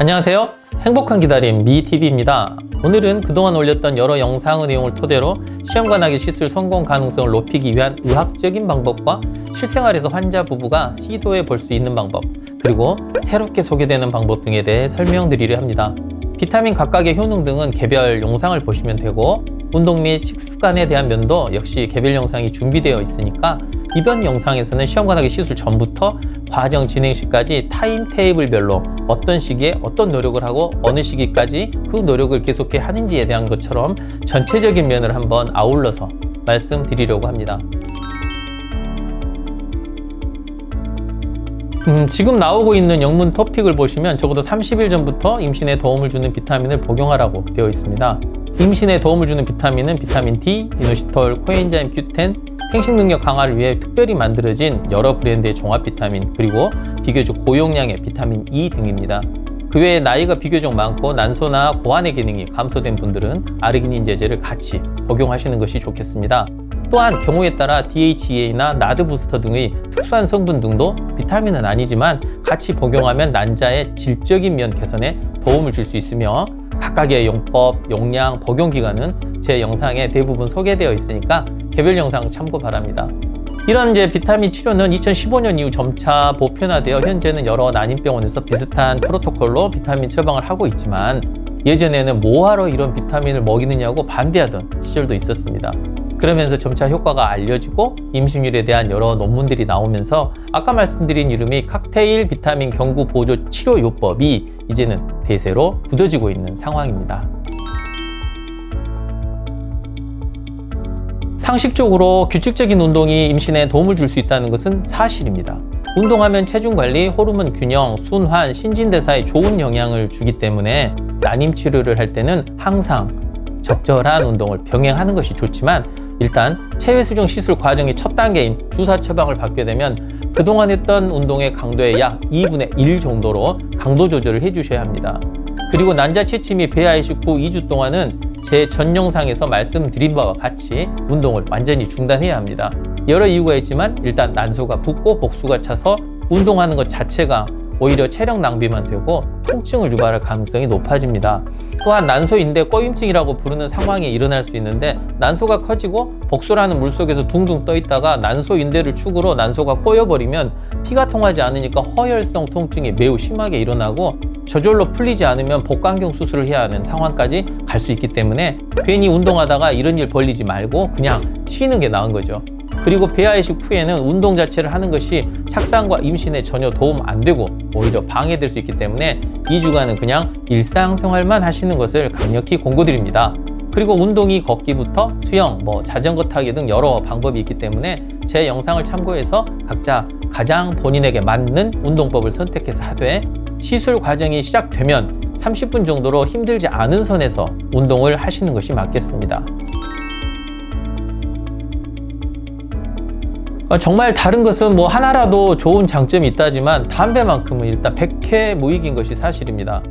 안녕하세요. 행복한 기다림 미TV입니다. 오늘은 그동안 올렸던 여러 영상의 내용을 토대로 시험관하기 시술 성공 가능성을 높이기 위한 의학적인 방법과 실생활에서 환자 부부가 시도해 볼 수 있는 방법, 그리고 새롭게 소개되는 방법 등에 대해 설명드리려 합니다. 비타민 각각의 효능 등은 개별 영상을 보시면 되고 운동 및 식습관에 대한 면도 역시 개별 영상이 준비되어 있으니까 이번 영상에서는 시험관하기 시술 전부터 과정 진행 시까지 타임 테이블별로 어떤 시기에 어떤 노력을 하고 어느 시기까지 그 노력을 계속해 하는지에 대한 것처럼 전체적인 면을 한번 아울러서 말씀드리려고 합니다. 음, 지금 나오고 있는 영문 토픽을 보시면 적어도 30일 전부터 임신에 도움을 주는 비타민을 복용하라고 되어 있습니다. 임신에 도움을 주는 비타민은 비타민 D, 이노시톨, 코엔자임 Q10, 생식 능력 강화를 위해 특별히 만들어진 여러 브랜드의 종합 비타민, 그리고 비교적 고용량의 비타민 E 등입니다. 그 외에 나이가 비교적 많고 난소나 고환의 기능이 감소된 분들은 아르기닌 제제를 같이 복용하시는 것이 좋겠습니다. 또한 경우에 따라 DHEA나 나드 부스터 등의 특수한 성분 등도 비타민은 아니지만 같이 복용하면 난자의 질적인 면 개선에 도움을 줄 수 있으며 각각의 용법, 용량, 복용 기간은 제 영상에 대부분 소개되어 있으니까 개별 영상 참고 바랍니다. 이런 이제 비타민 치료는 2015년 이후 점차 보편화되어 현재는 여러 난임병원에서 비슷한 프로토콜로 비타민 처방을 하고 있지만 예전에는 뭐하러 이런 비타민을 먹이느냐고 반대하던 시절도 있었습니다. 그러면서 점차 효과가 알려지고 임신율에 대한 여러 논문들이 나오면서 아까 말씀드린 이름이 칵테일 비타민 경구 보조 치료 요법이 이제는 대세로 굳어지고 있는 상황입니다. 상식적으로 규칙적인 운동이 임신에 도움을 줄 수 있다는 것은 사실입니다. 운동하면 체중 관리, 호르몬 균형, 순환, 신진대사에 좋은 영향을 주기 때문에 난임 치료를 할 때는 항상 적절한 운동을 병행하는 것이 좋지만 일단 체외 수정 시술 과정의 첫 단계인 주사 처방을 받게 되면 그동안 했던 운동의 강도의 약 2분의 1 정도로 강도 조절을 해주셔야 합니다. 그리고 난자 채취 및 배아 이식 후 2주 동안은 제 전 영상에서 말씀드린 바와 같이 운동을 완전히 중단해야 합니다. 여러 이유가 있지만 일단 난소가 붓고 복수가 차서 운동하는 것 자체가 오히려 체력 낭비만 되고 통증을 유발할 가능성이 높아집니다. 또한 난소인대 꺼임증이라고 부르는 상황이 일어날 수 있는데 난소가 커지고 복수라는 물속에서 둥둥 떠 있다가 난소인대를 축으로 난소가 꼬여버리면 피가 통하지 않으니까 허혈성 통증이 매우 심하게 일어나고 저절로 풀리지 않으면 복강경 수술을 해야 하는 상황까지 갈 수 있기 때문에 괜히 운동하다가 이런 일 벌리지 말고 그냥 쉬는 게 나은 거죠. 그리고 배아이식 후에는 운동 자체를 하는 것이 착상과 임신에 전혀 도움 안 되고 오히려 방해될 수 있기 때문에 2주간은 그냥 일상생활만 하시는 것을 강력히 공고드립니다. 그리고 운동이 걷기부터 수영, 뭐 자전거 타기 등 여러 방법이 있기 때문에 제 영상을 참고해서 각자 가장 본인에게 맞는 운동법을 선택해서 하되 시술 과정이 시작되면 30분 정도로 힘들지 않은 선에서 운동을 하시는 것이 맞겠습니다. 정말 다른 것은 뭐 하나라도 좋은 장점이 있다지만 담배만큼은 일단 100회 무익인 것이 사실입니다.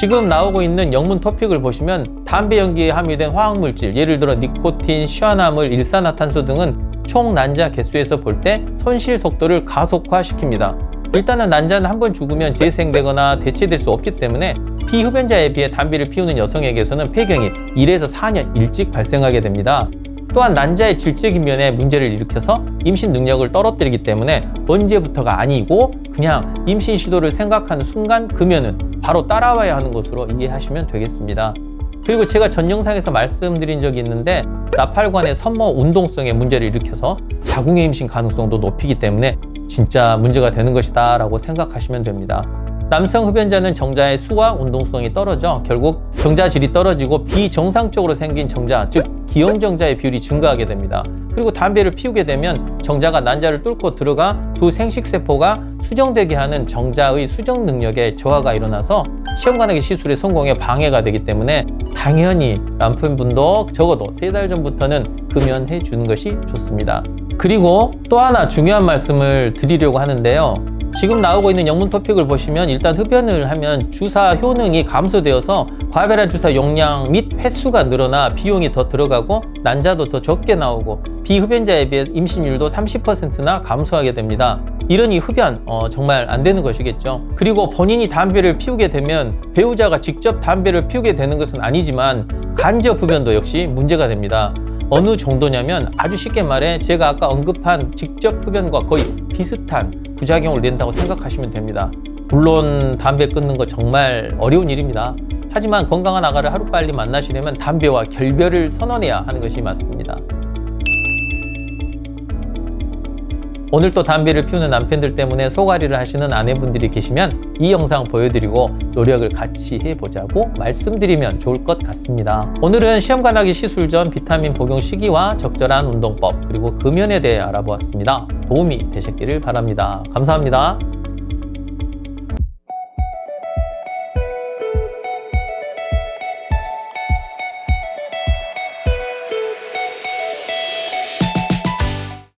지금 나오고 있는 영문 토픽을 보시면 담배 연기에 함유된 화학물질, 예를 들어 니코틴, 시아나물, 일산화탄소 등은 총 난자 개수에서 볼 때 손실 속도를 가속화시킵니다. 일단은 난자는 한 번 죽으면 재생되거나 대체될 수 없기 때문에 피흡연자에 비해 담배를 피우는 여성에게서는 폐경이 1에서 4년 일찍 발생하게 됩니다. 또한 난자의 질적인 면에 문제를 일으켜서 임신 능력을 떨어뜨리기 때문에 언제부터가 아니고 그냥 임신 시도를 생각하는 순간 금연은 바로 따라와야 하는 것으로 이해하시면 되겠습니다. 그리고 제가 전 영상에서 말씀드린 적이 있는데 나팔관의 선모 운동성에 문제를 일으켜서 자궁의 임신 가능성도 높이기 때문에 진짜 문제가 되는 것이다 라고 생각하시면 됩니다. 남성 흡연자는 정자의 수와 운동성이 떨어져 결국 정자질이 떨어지고 비정상적으로 생긴 정자, 즉 기형정자의 비율이 증가하게 됩니다. 그리고 담배를 피우게 되면 정자가 난자를 뚫고 들어가 두 생식세포가 수정되게 하는 정자의 수정 능력에 저하가 일어나서 시험관하기 시술의 성공에 방해가 되기 때문에 당연히 남편분도 적어도 세 달 전부터는 금연해 주는 것이 좋습니다. 그리고 또 하나 중요한 말씀을 드리려고 하는데요. 지금 나오고 있는 영문 토픽을 보시면 일단 흡연을 하면 주사 효능이 감소되어서 과배란 주사 용량 및 횟수가 늘어나 비용이 더 들어가고 난자도 더 적게 나오고 비흡연자에 비해 임신율도 30%나 감소하게 됩니다. 이러니 흡연 어, 정말 안 되는 것이겠죠. 그리고 본인이 담배를 피우게 되면 배우자가 직접 담배를 피우게 되는 것은 아니지만 간접 흡연도 역시 문제가 됩니다. 어느 정도냐면 아주 쉽게 말해 제가 아까 언급한 직접 흡연과 거의 비슷한 부작용을 낸다고 생각하시면 됩니다. 물론 담배 끊는 거 정말 어려운 일입니다. 하지만 건강한 아가를 하루빨리 만나시려면 담배와 결별을 선언해야 하는 것이 맞습니다. 오늘 또 담배를 피우는 남편들 때문에 소가리를 하시는 아내분들이 계시면 이 영상 보여드리고 노력을 같이 해보자고 말씀드리면 좋을 것 같습니다. 오늘은 시험관 하기 시술 전 비타민 복용 시기와 적절한 운동법 그리고 금연에 대해 알아보았습니다. 도움이 되셨기를 바랍니다. 감사합니다.